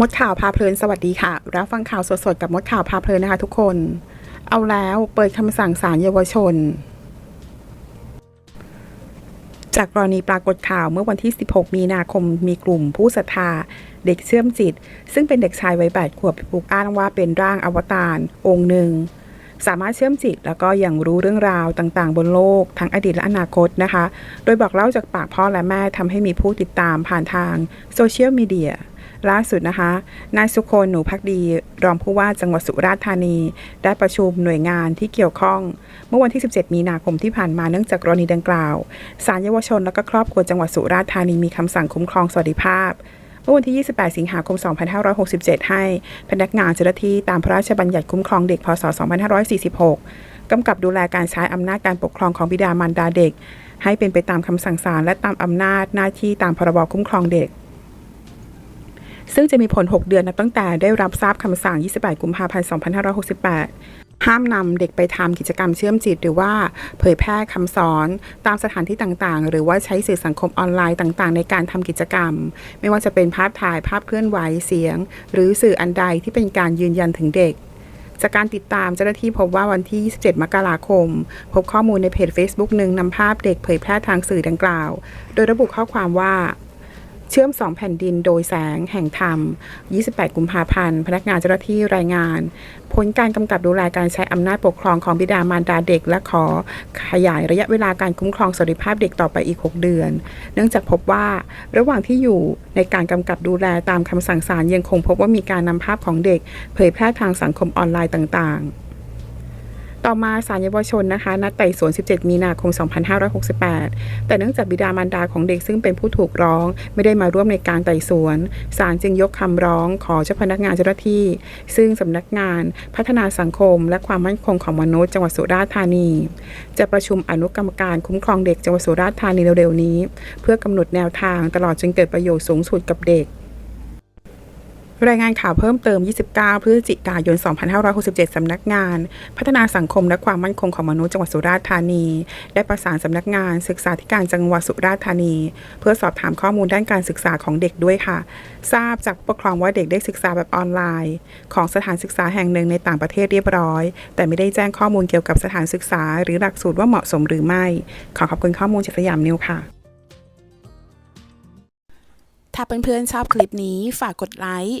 มดข่าวพาเพลินสวัสดีค่ะ รับฟังข่าวสดๆ กับมดข่าวพาเพลินนะคะทุกคน เอาแล้วเปิดคำสั่งศาลเยาวชน จากกรณีปรากฏข่าวเมื่อวันที่ 16 มีนาคมมีกลุ่มผู้ศรัทธา เด็กเชื่อมจิต ซึ่งเป็นเด็กชายวัย 8 ขวบถูกอ้างว่าเป็นร่างอวตารองค์หนึ่ง สามารถเชื่อมจิตแล้วก็ยังรู้เรื่องราวต่างๆ บนโลก ทั้งอดีตและอนาคตนะคะ โดยบอกเล่าจากปากพ่อและแม่ทำให้มีผู้ติดตามผ่านทางโซเชียลมีเดีย ล่าสุดนะคะ นายสุคนหนูพักดี รองผู้ว่าจังหวัดสุราษฎร์ธานี ได้ประชุมหน่วยงานที่เกี่ยวข้อง เมื่อวันที่ 17 มีนาคมที่ผ่านมาเนื่องจากกรณีดังกล่าวศาลเยาวชนและก็ครอบครัวจังหวัดสุราษฎร์ธานีมีคำสั่งคุ้มครองสวัสดิภาพเมื่อวันที่ 28 สิงหาคม 2567 ให้ พนักงานเจ้าหน้าที่ตามพระราชบัญญัติคุ้มครองเด็ก พศ 2546 กำกับดูแลการใช้อำนาจการปกครองของบิดามารดาเด็ก ให้เป็นไปตามคำสั่งศาลและตามอำนาจหน้าที่ตามพรบคุ้มครองเด็ก ซึ่งจะมีผล 6 เดือนนับตั้งแต่ได้รับทราบคำสั่ง 28 กุมภาพันธ์ 2568 ห้ามนำเด็กไปทำกิจกรรมเชื่อมจิต หรือว่าเผยแพร่คำสอนตามสถานที่ต่างๆ หรือว่าใช้สื่อสังคมออนไลน์ต่างๆ ในการทำกิจกรรม ไม่ว่าจะเป็นภาพถ่ายภาพเคลื่อนไหวเสียง หรือสื่ออันใดที่เป็นการยืนยันถึงเด็กจากการติดตามเจ้าหน้าที่พบว่าวันที่ 27 มกราคม พบข้อมูลในเพจ Facebook หนึ่งนำภาพเด็กเผยแพร่ทางสื่อดังกล่าว โดยระบุข้อความว่า เชื่อมสองแผ่นดินโดยแสงแห่งธรรม 28 กุมภาพันธ์ พนักงานเจ้าหน้าที่รายงาน ผลการกำกับดูแลการใช้อำนาจปกครองของบิดามารดาเด็ก และขอขยายระยะเวลาการคุ้มครองสวัสดิภาพเด็กต่อไปอีก 6 เดือน เนื่องจากพบว่าระหว่างที่อยู่ในการกำกับดูแลตามคำสั่งศาลยังคงพบว่ามีการนำภาพของเด็ก เผยแพร่ทางสังคมออนไลน์ต่าง ๆ ต่อมาศาลเยาวชนนะคะนัดไต่สวน 17 มีนาคม 2568 แต่เนื่องจากบิดามารดาของเด็กซึ่งเป็นผู้ถูกร้อง ไม่ได้มาร่วมในการไต่สวนศาลจึงยกคำร้องขอเจ้าพนักงานเจ้าหน้าที่ ซึ่งสำนักงานพัฒนาสังคม และความมั่นคงของมนุษย์จังหวัดสุราษฎร์ธานี จะประชุมอนุกรรมการคุ้มครองเด็กจังหวัดสุราษฎร์ธานีเร็วๆนี้ เพื่อกำหนดแนวทางตลอดจนเกิดประโยชน์สูงสุดกับเด็ก รายงานข่าวเพิ่มเติม 29 พฤศจิกายน 2567 สำนักงาน พัฒนาสังคมและความมั่นคงของมนุษย์จังหวัดสุราษฎร์ธานี ได้ประสานสำนักงาน ศึกษาธิการจังหวัดสุราษฎร์ธานี เพื่อสอบถามข้อมูลด้านการศึกษาของเด็กด้วยค่ะ ทราบจากผู้ปกครองว่าเด็กได้ศึกษาแบบออนไลน์ ของสถานศึกษาแห่งหนึ่งในต่างประเทศเรียบร้อย แต่ไม่ได้แจ้งข้อมูลเกี่ยวกับสถานศึกษา หรือหลักสูตรว่าเหมาะสมหรือไม่ ขอขอบคุณข้อมูลจากสยามนิวค่ะถ้าเพื่อนๆชอบคลิปนี้ฝากกดไลค์